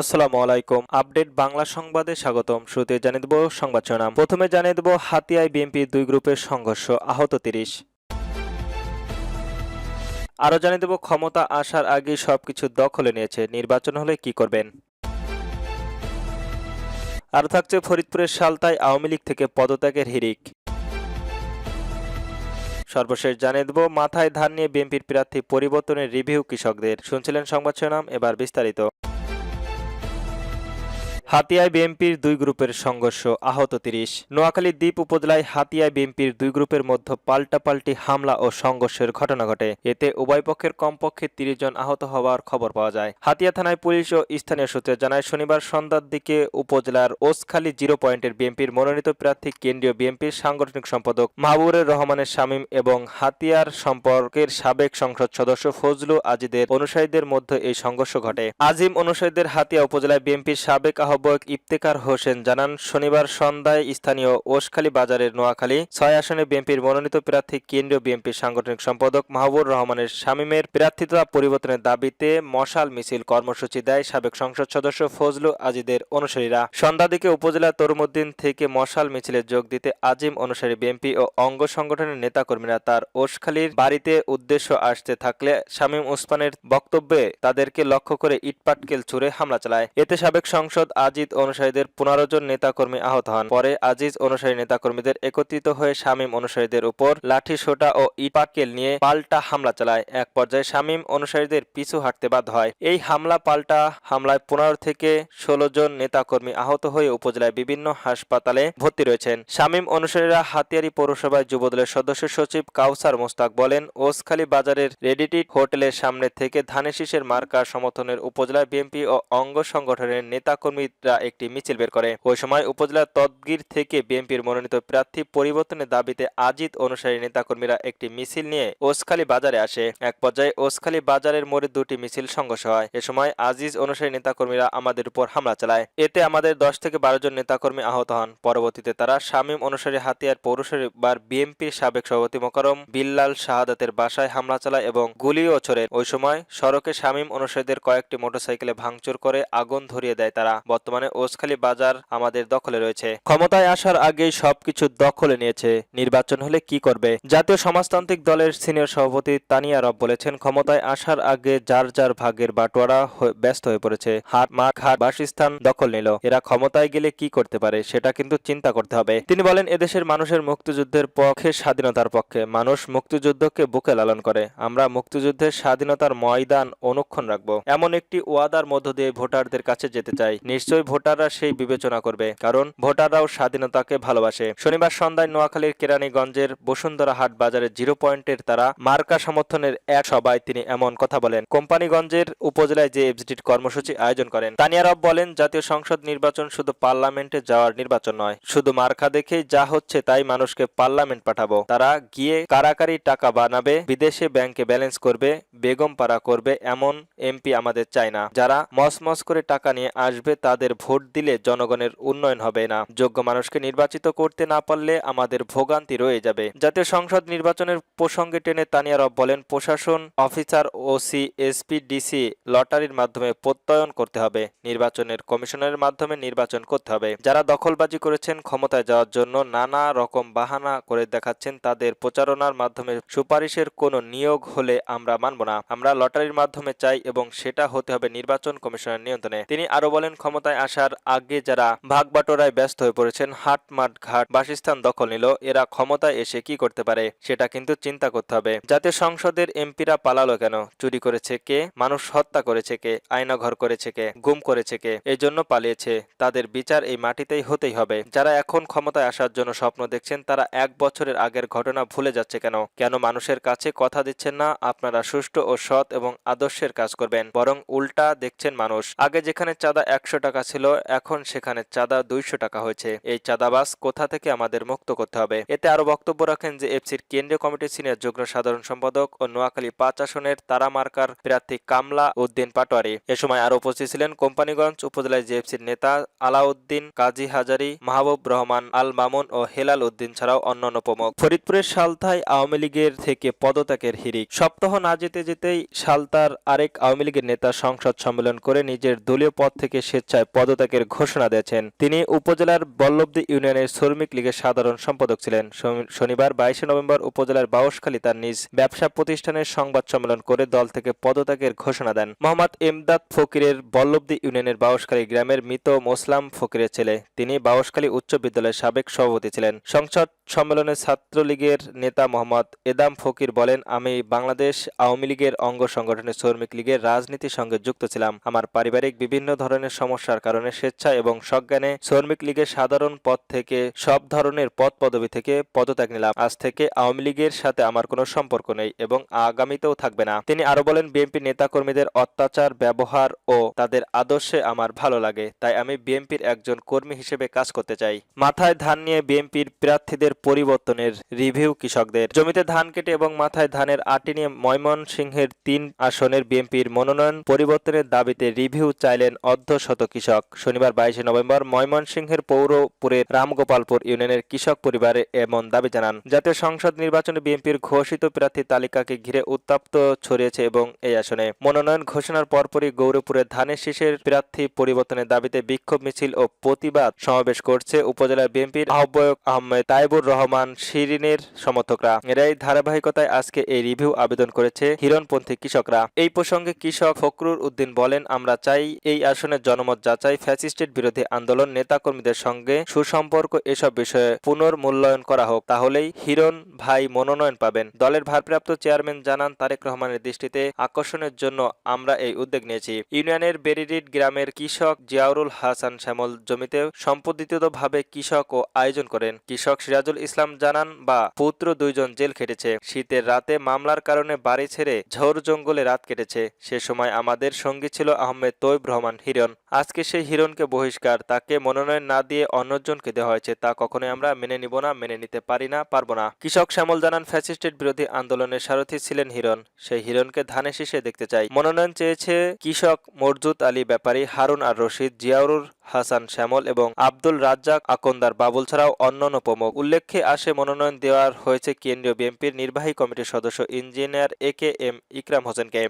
আসসালামু আলাইকুম। আপডেট বাংলা সংবাদে স্বাগতম। শুরুতে জানিয়ে দেব সংবাদ শিরোনাম। প্রথমে জানিয়ে দেব হাতিয়ায় বিএনপি দুই গ্রুপের সংঘর্ষ, আহত তিরিশ। আরও জানিয়ে দেব, ক্ষমতা আসার আগে সবকিছু দখলে নিয়েছে। নির্বাচন হলে কি করবেন? আর থাকছে ফরিদপুরের সালতায় আওয়ামী লীগ থেকে পদত্যাগের হিরিক সর্বশেষ জানিয়ে দেব, মাথায় ধান নিয়ে বিএনপির প্রার্থী পরিবর্তনের রিভিউ কৃষকদের। শুনছিলেন সংবাদ শিরোনাম, এবার বিস্তারিত। হাতিয়ায় বিএনপির দুই গ্রুপের সংঘর্ষ, আহত তিরিশ। নোয়াখালী দ্বীপ উপজেলায় হাতিয়ায় বিএনপির দুই গ্রুপের মধ্যে পাল্টাপাল্টি হামলা ও সংঘর্ষের ঘটনা ঘটে। এতে উভয় পক্ষের কমপক্ষে তিরিশ জন আহত হওয়ার খবর পাওয়া যায়। হাতিয়া থানায় পুলিশ ও স্থানীয় সূত্রে জানায়, শনিবার সন্ধ্যার দিকে উপজেলার ওসখালী জিরো পয়েন্টের বিএনপির মনোনীত প্রার্থী কেন্দ্রীয় বিএনপির সাংগঠনিক সম্পাদক মাহবুবুর রহমানের শামীম এবং হাতিয়ার সম্পর্কের সাবেক সংসদ সদস্য ফজলু আজিদের অনুসারীদের মধ্যে এই সংঘর্ষ ঘটে। আজিম অনুসারীদের হাতিয়া উপজেলায় বিএনপির সাবেক আহ্বায়ক ইফতেকার হোসেন জানান, শনিবার সন্ধ্যায় স্থানীয় ওসখালী বাজারের নোয়াখালী ছয় আসনে বিএনপির মনোনীত প্রার্থী, কেন্দ্রীয় বিএনপির সাংগঠনিক সম্পাদক মাহবুর রহমানের শামীমের প্রার্থিতা পরিবর্তনের দাবিতে মশাল মিছিল কর্মসূচি দেয় সাবেক সংসদ সদস্য ফজলু আজিদের অনুসারীরা। সন্ধ্যা দিকে উপজেলা তরুমুদ্দিন থেকে মশাল মিছিলে যোগ দিতে আজিম অনুসারী বিএনপি ও অঙ্গ সংগঠনের নেতাকর্মীরা তার ওসখালীর বাড়িতে উদ্দেশ্য আসতে থাকলে শামীম ওসমানের বক্তব্যে তাদেরকে লক্ষ্য করে ইটপাটকেল ছুড়ে হামলা চালায়। এতে সাবেক সংসদ আজিজ অনুসারীদের পনেরো জন নেতাকর্মী আহত হন। পরে আজিজ অনুসারী নেতাকর্মীদের একত্রিত হয়ে শামীম অনুসারীদের উপর লাঠি, সোটা ও ইটপাটকেল নিয়ে পাল্টা হামলা চালায়। এক পর্যায়ে শামীম অনুসারীদের পিছু হাঁটতে বাধ্য হয়। এই হামলা পাল্টা হামলায় পনেরো থেকে ষোলো জন নেতাকর্মী আহত হয়ে উপজেলায় বিভিন্ন হাসপাতালে ভর্তি রয়েছেন। শামীম অনুসারীরা হাতিয়ারি পৌরসভায় যুবদলের সদস্য সচিব কাউসার মোস্তাক বলেন, ওসখালী বাজারের রেডিটিট হোটেলের সামনে থেকে ধানের শীষের মার্কার সমর্থনের উপজেলা বিএনপি ও অঙ্গ সংগঠনের নেতাকর্মীরা একটি মিছিল বের করে। ওই সময় উপজেলার তদগির থেকে বিএনপির মনোনীত প্রার্থী পরিবর্তনের দাবিতে আজিত অনুসারী নেতাকর্মীরা একটি মিছিল নিয়ে ওসখালী বাজারে আসে। এক পর্যায়ে ওসখালী বাজারের মোড়ে দুটি মিছিল সংঘর্ষ হয়। এ সময় আজিজ অনুসারী নেতাকর্মীরা আমাদের উপর হামলা চালায়। এতে আমাদের দশ থেকে বারো জন নেতাকর্মী আহত হন। পরবর্তীতে তারা শামীম অনুসারী হাতিয়ার পৌরসভার বিএনপির সাবেক সভাপতি মোকারম বিল্লাল শাহাদাতের বাসায় হামলা চালায় এবং গুলিও ছোড়ে। ওই সময় সড়কে শামীম অনুসারীদের কয়েকটি মোটরসাইকেলে ভাঙচুর করে আগুন ধরিয়ে দেয় তারা। বর্তমানে ওসখালী বাজার আমাদের দখলে রয়েছে। ক্ষমতায় আসার আগেই সবকিছু দখলে নিয়েছে। নির্বাচন হলে কি করবে? জাতীয় সমাজতান্ত্রিক দলের সিনিয়র সভাপতি তানিয়া রব বলেছেন, ক্ষমতায় আসার আগে যার যার ভাগের বাটোয়ারা ব্যস্ত হয়ে পড়েছে হাট মাঠ, ঘাট, বাসস্থান দখল নিল। এরা ক্ষমতায় গেলে কি করতে পারে সেটা কিন্তু চিন্তা করতে হবে। তিনি বলেন, এদেশের মানুষের মুক্তিযুদ্ধের পক্ষে স্বাধীনতার পক্ষে। মানুষ মুক্তিযুদ্ধকে বুকে লালন করে। আমরা মুক্তিযুদ্ধের স্বাধীনতার ময়দান অনুক্ষণ রাখব। এমন একটি ওয়াদার মধ্য দিয়ে ভোটারদের কাছে যেতে চাই। নিশ্চয়ই ভোটাররা সেই বিবেচনা করবে, কারণ ভোটাররাও স্বাধীনতাকে ভালোবাসে। শনিবার সন্ধ্যায় নোয়াখালীর কেরানীগঞ্জের বসুন্ধরা হাট বাজারের জিরো পয়েন্টের তারা মার্কা সমর্থনের এক সভায় তিনি এমন কথা বলেন। কোম্পানিগঞ্জের উপজেলায় যে এফজিটির কর্মসূচি আয়োজন করেন, তানিয়া রব বলেন, জাতীয় সংসদ নির্বাচন শুধু পার্লামেন্টে যাওয়ার নির্বাচন নয়, শুধু মার্কা দেখেই যা হচ্ছে তাই মানুষকে পার্লামেন্ট পাঠাবো। তারা গিয়ে কারাকারি টাকা বানাবে, বিদেশে ব্যাংকে ব্যালেন্স করবে বেগম পাড়া করবে এমন এমপি আমাদের চায় না। যারা মসমস করে টাকা নিয়ে আসবে, তাদের ভোট দিলে জনগণের উন্নয়ন হবে না। যোগ্য মানুষকে নির্বাচিত করতে না পারলে আমাদের ভোগান্তি রয়ে যাবে। জাতীয় সংসদ নির্বাচনের প্রসঙ্গে টেনে তানিয়া রব বলেন, প্রশাসন, অফিসার ওসি এসপি ডিসি লটারির মাধ্যমে প্রত্যয়ন করতে হবে। নির্বাচনের কমিশনের মাধ্যমে নির্বাচন করতে হবে। যারা দখলবাজি করেছেন ক্ষমতায় যাওয়ার জন্য নানা রকম বাহানা করে দেখাচ্ছেন, তাদের প্রচারণার মাধ্যমে সুপারিশের কোনো নিয়োগ হলে আমরা মানব না। আমরা লটারির মাধ্যমে চাই এবং সেটা হতে হবে নির্বাচন কমিশনের নিয়ন্ত্রণে। তিনি আরও বলেন ক্ষমতায় আসার আগে যারা ভাগবাটোরায় ব্যস্ত হয়ে পড়েছেন হাট মাঠ ঘাট বাসস্থান দখল নিল, এরা ক্ষমতায় এসে কি করতে পারে সেটা কিন্তু চিন্তা করতে হবে। জাতীয় সংসদের এমপিরা পালালো কেন? চুরি করেছে কে? মানুষ হত্যা করেছে কে? আয়নাঘর করেছে কে? গুম করেছে কে? এই জন্য পালিয়েছে। তাদের বিচার এই মাটিতেই হতেই হবে। যারা এখন ক্ষমতায় আসার জন্য স্বপ্ন দেখছেন, তারা এক বছরের আগের ঘটনা ভুলে যাচ্ছে কেন? কেন মানুষের কাছে কথা দিচ্ছেন না? আপনারা সুষ্ঠু ও সৎ এবং আদর্শের কাজ করবেন। বরং উল্টা দেখছেন মানুষ। আগে যেখানে চাঁদা একশো টাকা টাকা ছিল, এখন সেখানে চাঁদা দুইশো টাকা হয়েছে। এই চাঁদাবাস কোথা থেকে আমাদের মুক্ত করতে হবে? এতে আরও বক্তব্য রাখেন যে এফসির কেন্দ্রীয় কমিটির সিনিয়র যুগ্ম সাধারণ সম্পাদক ও নোয়াখালী পাঁচ আসনের তারামার্কার প্রার্থী কামলা উদ্দিন পাটোয়ারি। এ সময় আরও উপস্থিত ছিলেন কোম্পানিগঞ্জ উপজেলায় জেএফসির নেতা আলাউদ্দিন কাজী হাজারি, মাহবুব রহমান, আল মামুন ও হেলাল উদ্দিন ছাড়াও অন্যান্য প্রমুখ। ফরিদপুরের সালথায় আওয়ামী লীগের থেকে পদত্যাগের হিরিক সপ্তাহ না যেতে যেতেই সালতার আরেক আওয়ামী লীগের নেতা সংসদ সম্মেলন করে নিজের দলীয় পদ থেকে স্বেচ্ছায় পদত্যাগের ঘোষণা দিয়েছেন। তিনি উপজেলার বল্লভদী ইউনিয়নের শ্রমিক লীগের সাধারণ সম্পাদক ছিলেন। শনিবার বাইশে নভেম্বর উপজেলার বাউসখালী তার নিজ ব্যবসা প্রতিষ্ঠানের সংবাদ সম্মেলন করে দল থেকে পদত্যাগের ঘোষণা দেন। মোহাম্মদ এমদাদ ফকিরের বল্লভদী ইউনিয়নের বাউসখালী গ্রামের মৃত মোসলাম ফকিরের ছেলে। তিনি বাউসখালী উচ্চ বিদ্যালয়ের সাবেক সভাপতি ছিলেন। সংসদ সম্মেলনে ছাত্রলীগের নেতা মোহাম্মদ এদাম ফকির বলেন, আমি বাংলাদেশ আওয়ামী লীগের অঙ্গ সংগঠনের শ্রমিক লীগের রাজনীতির সঙ্গে যুক্ত ছিলাম। আমার পারিবারিক বিভিন্ন ধরনের সমস্যার কারণে স্বেচ্ছা এবং সজ্ঞানে শ্রমিক লীগের সাধারণ পদ থেকে সব ধরনের পদ পদবি থেকে পদত্যাগ নিলাম। আজ থেকে আওয়ামী লীগের সাথে আমার কোনো সম্পর্ক নেই এবং আগামীতেও থাকবে না। তিনি আরও বলেন, বিএনপি নেতাকর্মীদের অত্যাচার, ব্যবহার ও তাদের আদর্শে আমার ভালো লাগে, তাই আমি বিএনপির একজন কর্মী হিসেবে কাজ করতে চাই। মাথায় ধান নিয়ে বিএনপির প্রার্থীদের পরিবর্তনের রিভিউ কৃষকদের। জমিতে ধান কেটে এবং মাথায় ধানের আটি নিয়ে ময়মনসিংহের তিন আসনের বিএনপির মনোনয়ন পরিবর্তনের দাবিতে রিভিউ চাইলেন অর্ধশত কৃষক। শনিবার বাইশে নভেম্বর ময়মনসিংহের পৌরপুরের রামগোপালপুর ইউনিয়নের কৃষক পরিবারে এমন দাবি জানান। জাতীয় সংসদ নির্বাচনে বিএনপির ঘোষিত প্রার্থী তালিকাকে ঘিরে উত্তাপ্ত ছড়িয়েছে এবং এই আসনে মনোনয়ন ঘোষণার পরপরই গৌরপুরে ধানের শীষের প্রার্থী পরিবর্তনের দাবিতে বিক্ষোভ মিছিল ও প্রতিবাদ সমাবেশ করছে উপজেলার বিএনপির আহ্বায়ক আহমেদ তাইবুর রহমান শিরিনের সমর্থকরা। এরাই ধারাবাহিকতায় আজকে এই রিভিউ আবেদন করেছে হিরণপন্থী কৃষকরা। এই প্রসঙ্গে কৃষক ফখরুল উদ্দিন বলেন, আমরা চাই এই আসনের জনমত যাচাই, ফ্যাসিস্টের বিরোধী আন্দোলন, নেতাকর্মীদের সঙ্গে সুসম্পর্ক এসব বিষয়ে পুনর্মূল্যায়ন করা হোক। তাহলেই হিরণ ভাই মনোনয়ন পাবেন। দলের ভারপ্রাপ্ত চেয়ারম্যান জানান, তারেক রহমানের দৃষ্টিতে আকর্ষণের জন্য আমরা এই উদ্যোগ নিয়েছি। ইউনিয়নের বেরিরিড গ্রামের কৃষক জিয়াউরুল হাসান শ্যামল জমিতে সম্পদিতভাবে কৃষক ও আয়োজন করেন। কৃষক সিরাজুল ইসলাম জানান, বা পুত্র দুইজন জেল খেটেছে। শীতের রাতে মামলার কারণে বাড়ি ছেড়ে ঝোড় জঙ্গলে রাত কেটেছে। সে সময় আমাদের সঙ্গী ছিল আহমেদ তৈব রহমান হিরণ। আজকে সেই হিরণকে বহিষ্কার। তাকে মনোনয়ন না দিয়ে অন্যজনকে দেওয়া হয়েছে। তা কখনোই আমরা মেনে নিব না, মেনে নিতে পারি না, পারব না। কৃষক শ্যামল জানান ফ্যাসিস্টের বিরোধী আন্দোলনের সারথী ছিলেন হিরণ। সেই হিরণকে ধানে শীষে দেখতে চাই। মনোনয়ন চেয়েছে কৃষক মরজুদ আলী ব্যাপারী, হারুন আর রশিদ জিয়াউরুর হাসান শ্যামল এবং আব্দুল রাজ্জাক আকন্দার বাবুল ছাড়াও অন্যান্য প্রমুখ। উল্লেখ্যে আসে মনোনয়ন দেওয়ার হয়েছে কেন্দ্রীয় বিএনপির নির্বাহী কমিটির সদস্য ইঞ্জিনিয়ার এ কে এম ইকরাম হোসেনকে।